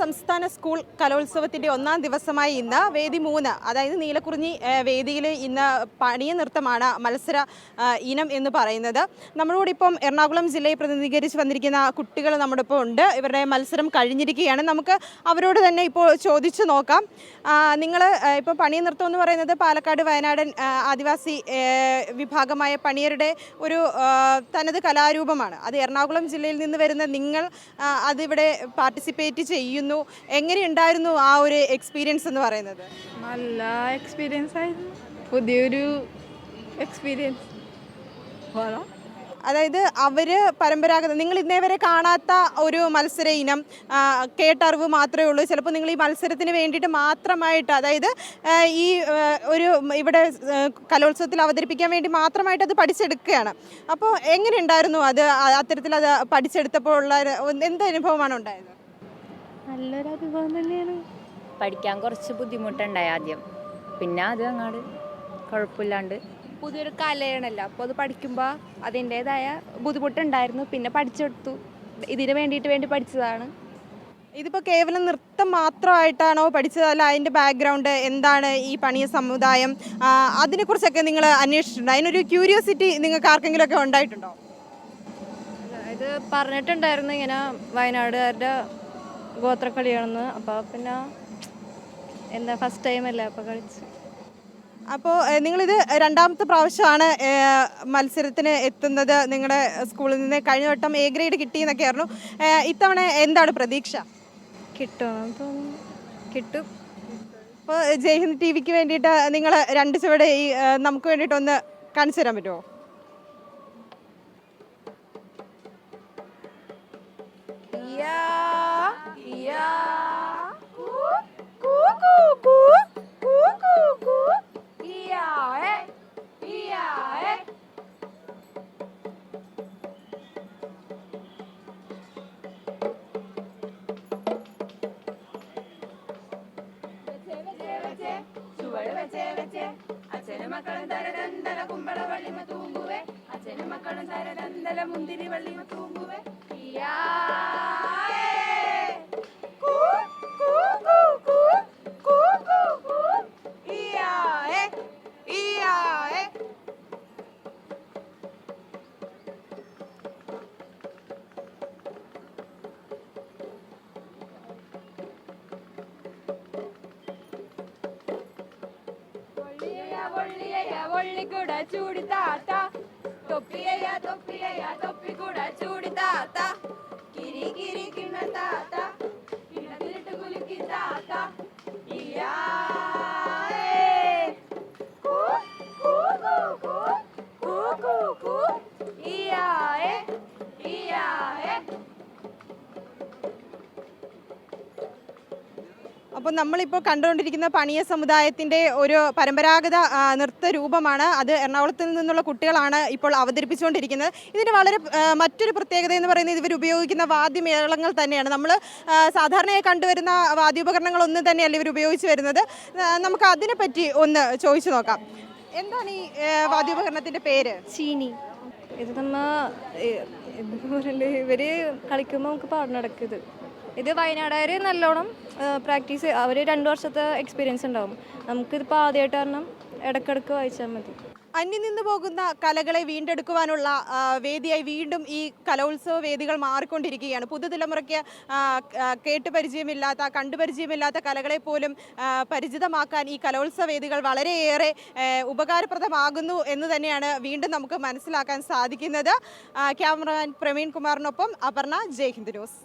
സംസ്ഥാന സ്കൂൾ കലോത്സവത്തിന്റെ ഒന്നാം ദിവസമായ ഇന്ന് വേദി മൂന്ന് അതായത് നീലക്കുറിഞ്ഞി വേദിയിൽ ഇന്ന് പണിയ നൃത്തമാണ് മത്സര ഇനം എന്ന് പറയുന്നത്. നമ്മളോട് ഇപ്പം എറണാകുളം ജില്ലയെ പ്രതിനിധീകരിച്ച് വന്നിരിക്കുന്ന കുട്ടികൾ നമ്മുടെ ഇപ്പോൾ ഉണ്ട്. ഇവരുടെ മത്സരം കഴിഞ്ഞിരിക്കുകയാണ്. നമുക്ക് അവരോട് തന്നെ ഇപ്പോൾ ചോദിച്ചു നോക്കാം. നിങ്ങൾ ഇപ്പോൾ പണിയ നൃത്തം എന്ന് പറയുന്നത് പാലക്കാട് വയനാടൻ ആദിവാസി വിഭാഗമായ പണിയരുടെ ഒരു തനത് കലാരൂപമാണ്. അത് എറണാകുളം ജില്ലയിൽ നിന്ന് വരുന്ന നിങ്ങൾ അതിവിടെ പാർട്ടിസിപ്പേറ്റ് ചെയ്യുന്നു. എങ്ങനെയുണ്ടായിരുന്നു ആ ഒരു എക്സ്പീരിയൻസ് എന്ന് പറയുന്നത്? നല്ല എക്സ്പീരിയൻസ് ആയിരുന്നു. പുതിയൊരു എക്സ്പീരിയൻസ്. അതായത് അവർ പരമ്പരാഗത നിങ്ങൾ ഇന്നേ വരെ കാണാത്ത ഒരു മത്സര ഇനം കേട്ടറിവ് മാത്രമേ ഉള്ളൂ. ചിലപ്പോൾ നിങ്ങൾ ഈ മത്സരത്തിന് വേണ്ടിയിട്ട് മാത്രമായിട്ട് അതായത് ഈ ഒരു ഇവിടെ കലോത്സവത്തിൽ അവതരിപ്പിക്കാൻ വേണ്ടി മാത്രമായിട്ട് അത് പഠിച്ചെടുക്കുകയാണ്. അപ്പോൾ എങ്ങനെയുണ്ടായിരുന്നു അത്? അത്തരത്തിൽ അത് പഠിച്ചെടുത്തപ്പോൾ ഉള്ള എന്ത് അനുഭവമാണ് ഉണ്ടായത്? നല്ലൊരു അനുഭവം തന്നെയാണ്. പഠിക്കാൻ കുറച്ച് ബുദ്ധിമുട്ടുണ്ടായി ആദ്യം. പിന്നെ അത് അങ്ങോട്ട് കുഴപ്പമില്ലാണ്ട്. പുതിയൊരു കലയാണല്ലോ. അപ്പോൾ അത് പഠിക്കുമ്പോൾ അതിന്റെതായ ബുദ്ധിമുട്ടുണ്ടായിരുന്നു. പിന്നെ പഠിച്ചെടുത്തു. ഇതിന് വേണ്ടിയിട്ട് വേണ്ടി പഠിച്ചതാണ്. ഇതിപ്പോൾ കേവലം നൃത്തം മാത്രമായിട്ടാണോ പഠിച്ചത്? അല്ല അതിന്റെ ബാക്ക്ഗ്രൗണ്ട് എന്താണ് ഈ പണിയ സമുദായം? ആ, അതിനെക്കുറിച്ചൊക്കെ നിങ്ങൾ അന്വേഷിച്ചിട്ടുണ്ടോ? അതിനൊരു ക്യൂരിയോസിറ്റി നിങ്ങൾക്ക് ആർക്കെങ്കിലും ഒക്കെ ഉണ്ടായിട്ടുണ്ടോ? ഇത് പറഞ്ഞിട്ടുണ്ടായിരുന്നു ഇങ്ങനെ വയനാടുകാരുടെ ഗോത്രക്കളിയാണെന്ന്. അപ്പോൾ പിന്നെ എന്താ ഫസ്റ്റ് ടൈം അല്ലേ അപ്പോൾ കളിച്ച്. അപ്പോൾ നിങ്ങളിത് രണ്ടാമത്തെ പ്രാവശ്യമാണ് മത്സരത്തിന് എത്തുന്നത്. നിങ്ങളുടെ സ്കൂളിൽ നിന്ന് കഴിഞ്ഞ വട്ടം എ ഗ്രേഡ് കിട്ടിയെന്നൊക്കെ ആയിരുന്നു ഇത്തവണ എന്താണ് പ്രതീക്ഷ? കിട്ടുമെന്ന് തോന്നുന്നു. കിട്ടും. അപ്പോൾ ജയ്ഹിന്ദ് ടി വിക്ക് വേണ്ടിയിട്ട് നിങ്ങൾ രണ്ട് ചുവടെ ഈ നമുക്ക് വേണ്ടിയിട്ടൊന്ന് കാണിച്ചു തരാൻ പറ്റുമോ മക്കളും തരതന്തല കുമ്പള വള്ളിമ തൂങ്ങുവേ. അച്ഛനും മക്കളും തരതന്തല മുന്തിരി വള്ളിമ തൂങ്ങുവേ. ഇയാ ఒళ్ళి కూడా చూడు తాత. తొప్పి అయ్యా తొప్పి అయ్యా తొప్పి కూడా చూడు తాత. അപ്പോൾ നമ്മളിപ്പോൾ കണ്ടുകൊണ്ടിരിക്കുന്ന പണിയ സമുദായത്തിന്റെ ഒരു പരമ്പരാഗത നൃത്ത രൂപമാണ്. അത് എറണാകുളത്തിൽ നിന്നുള്ള കുട്ടികളാണ് ഇപ്പോൾ അവതരിപ്പിച്ചുകൊണ്ടിരിക്കുന്നത്. ഇതിന് വളരെ മറ്റൊരു പ്രത്യേകത എന്ന് പറയുന്നത് ഇവർ ഉപയോഗിക്കുന്ന വാദ്യമേളങ്ങൾ തന്നെയാണ്. നമ്മൾ സാധാരണയായി കണ്ടുവരുന്ന വാദ്യോപകരണങ്ങളൊന്നും തന്നെയല്ല ഇവർ ഉപയോഗിച്ച് വരുന്നത്. നമുക്ക് അതിനെപ്പറ്റി ഒന്ന് ചോദിച്ചു നോക്കാം. എന്താണ് ഈ വാദ്യോപകരണത്തിന്റെ പേര്? ചീനി. ഇത് നമ്മ എന്താ പറയണ്ടേ ഇവർ കളിക്കുമ്പോൾ നമുക്ക് പാടം നടക്കുന്നത് ഇത് വയനാടുകാർ നല്ലോണം പ്രാക്ടീസ് അവർ രണ്ട് വർഷത്തെ എക്സ്പീരിയൻസ് ഉണ്ടാവും. നമുക്കിതിപ്പോൾ ആദ്യമായിട്ട് കാരണം ഇടക്കിടക്ക് വായിച്ചാൽ മതി. അന്യം നിന്ന് പോകുന്ന കലകളെ വീണ്ടെടുക്കുവാനുള്ള വേദിയായി വീണ്ടും ഈ കലോത്സവ വേദികൾ മാറിക്കൊണ്ടിരിക്കുകയാണ്. പുതുതലമുറയ്ക്ക് കേട്ട് പരിചയമില്ലാത്ത കണ്ടുപരിചയമില്ലാത്ത കലകളെ പോലും പരിചിതമാക്കാൻ ഈ കലോത്സവ വേദികൾ വളരെയേറെ ഉപകാരപ്രദമാകുന്നു എന്ന് തന്നെയാണ് വീണ്ടും നമുക്ക് മനസ്സിലാക്കാൻ സാധിക്കുന്നത്. ക്യാമറമാൻ പ്രവീൺ കുമാറിനൊപ്പം അപർണ ജയ് ഹിന്ദ് ന്യൂസ്.